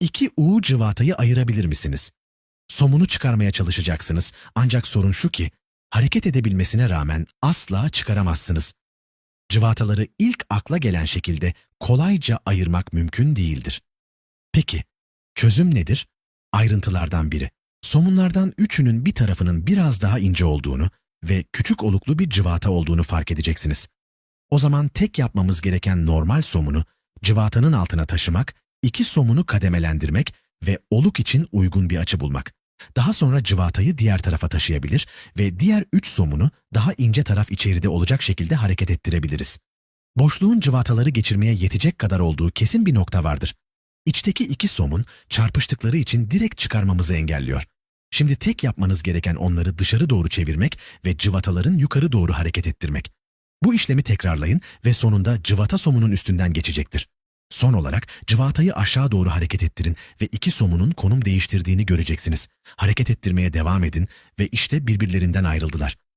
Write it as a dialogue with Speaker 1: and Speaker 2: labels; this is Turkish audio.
Speaker 1: İki U cıvatayı ayırabilir misiniz? Somunu çıkarmaya çalışacaksınız ancak sorun şu ki hareket edebilmesine rağmen asla çıkaramazsınız. Cıvataları ilk akla gelen şekilde kolayca ayırmak mümkün değildir. Peki, çözüm nedir? Ayrıntılardan biri. Somunlardan üçünün bir tarafının biraz daha ince olduğunu ve küçük oluklu bir cıvata olduğunu fark edeceksiniz. O zaman tek yapmamız gereken normal somunu cıvatanın altına taşımak, iki somunu kademelendirmek ve oluk için uygun bir açı bulmak. Daha sonra cıvatayı diğer tarafa taşıyabilir ve diğer üç somunu daha ince taraf içeride olacak şekilde hareket ettirebiliriz. Boşluğun cıvataları geçirmeye yetecek kadar olduğu kesin bir nokta vardır. İçteki iki somun çarpıştıkları için direkt çıkarmamızı engelliyor. Şimdi tek yapmanız gereken onları dışarı doğru çevirmek ve cıvataların yukarı doğru hareket ettirmek. Bu işlemi tekrarlayın ve sonunda cıvata somunun üstünden geçecektir. Son olarak cıvatayı aşağı doğru hareket ettirin ve iki somunun konum değiştirdiğini göreceksiniz. Hareket ettirmeye devam edin ve işte birbirlerinden ayrıldılar.